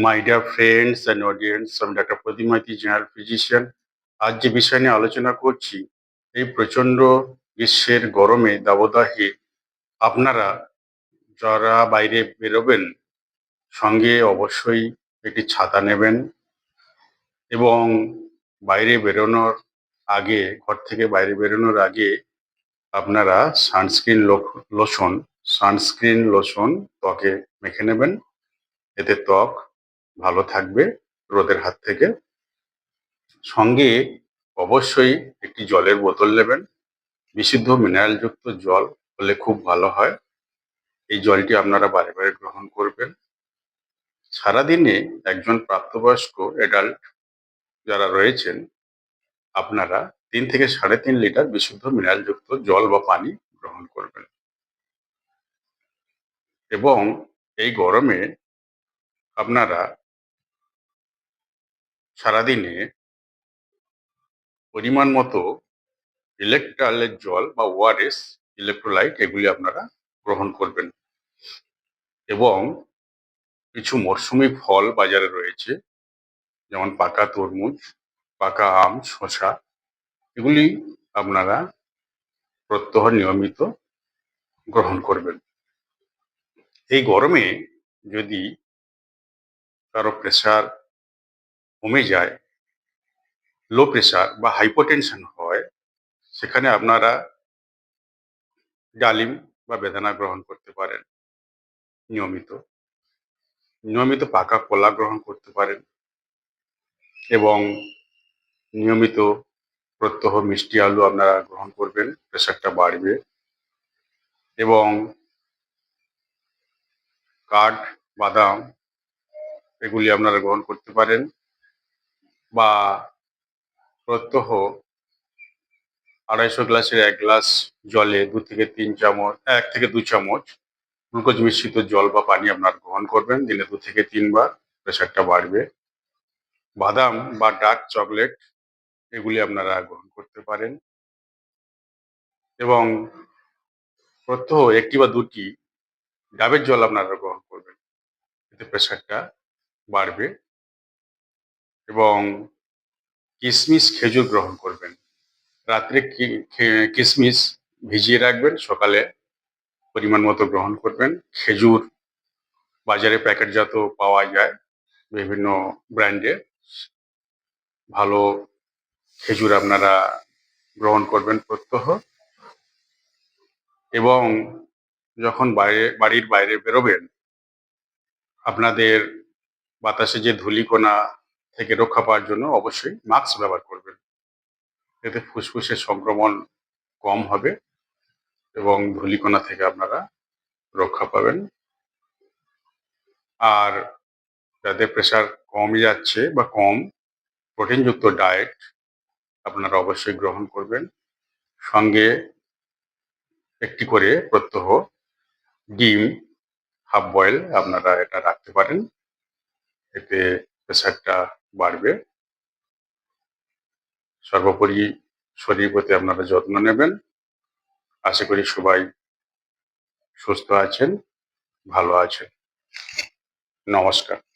My dear friends and audience আমি doctor Pradeep general physician আজ যে বিষয় নিয়ে আলোচনা করছি, এই প্রচণ্ড গ্রীষ্মের গরমে দাবদাহে আপনারা যারা বাইরে বেরোবেন, সঙ্গে অবশ্যই একটি ছাতা নেবেন এবং বাইরে বেরোনোর আগে, ঘর থেকে বাইরে বেরোনোর আগে আপনারা সানস্ক্রিন লোশন সানস্ক্রিন লোশন ত্বকে মেখে নেবেন। এতে ত্বক ভালো থাকবে রোদের হাত থেকে। সঙ্গে অবশ্যই একটি জলের বোতল নেবেন। বিশুদ্ধ মিনারেলযুক্ত জল হলে খুব ভালো হয়। এই জলটি আপনারা বারে বারে গ্রহণ করবেন। সারাদিনে একজন প্রাপ্তবয়স্ক অ্যাডাল্ট যারা রয়েছেন, আপনারা তিন থেকে সাড়ে তিন লিটার বিশুদ্ধ মিনারেলযুক্ত জল বা পানি গ্রহণ করবেন। এবং এই গরমে আপনারা সারাদিনে পরিমাণ মতো ইলেকট্রালের জল বা ওআরএস ইলেকট্রোলাইট এগুলি আপনারা গ্রহণ করবেন। এবং কিছু মরশুমি ফল বাজারে রয়েছে, যেমন পাকা তরমুজ, পাকা আম, শসা, এগুলি আপনারা প্রত্যহ নিয়মিত গ্রহণ করবেন। এই গরমে যদি কারও প্রেশার কমে যায় লো প্রেশার বা হাইপোটেনশন হয়, সেখানে আপনারা ডালিম বা বেদানা গ্রহণ করতে পারেন, নিয়মিত। নিয়মিত পাকা কলা গ্রহণ করতে পারেন এবং নিয়মিত প্রত্যহ মিষ্টি আলু আপনারা গ্রহণ করবেন প্রেশারটা বাড়বে এবং কাঠ বাদাম এগুলি আপনারা গ্রহণ করতে পারেন। বা প্রত্যহ আড়াইশো গ্লাসের এক গ্লাস জলে দু থেকে তিন চামচ, এক থেকে দু চামচ গ্লুকোজ মিশ্রিত জল বা পানি আপনার গ্রহণ করবেন। দিনে দু থেকে তিনবার প্রেশারটা বাড়বে। বাদাম বা ডার্ক চকলেট এগুলি আপনারা গ্রহণ করতে পারেন। এবং প্রত্যহ একটি বা দুটি ডাবের জল আপনারা গ্রহণ করবেন। এতে প্রেশারটা বাড়বে। এবং কিশমিশ খেজুর গ্রহণ করবেন। রাত্রে কিশমিশ ভিজিয়ে রাখবেন, সকালে পরিমাণ মতো গ্রহণ করবেন। খেজুর বাজারে প্যাকেটজাত পাওয়া যায় বিভিন্ন ব্র্যান্ডের ভালো খেজুর আপনারা গ্রহণ করবেন প্রত্যহ। এবং যখন বাইরে, বাড়ির বাইরে বেরোবেন, আপনাদের বাতাসে যে ধূলিকণা থেকে রক্ষা পাওয়ার জন্য অবশ্যই মাস্ক ব্যবহার করবেন। এতে ফুসফুসের সংক্রমণ কম হবে এবং ধূলিকণা থেকে আপনারা রক্ষা পাবেন। আর যাদের প্রেশার কমই যাচ্ছে বা কম প্রোটিনযুক্ত ডায়েট আপনারা অবশ্যই গ্রহণ করবেন। সঙ্গে একটি করে প্রত্যহ ডিম হাফ বয়েল আপনারা এটা রাখতে পারেন। এতে প্রেশারটা বাড়বে। সর্বোপরি শরীর প্রতি আপনারা যত্ন নেবেন। আশা করি সবাই সুস্থ আছেন, ভালো আছেন। নমস্কার।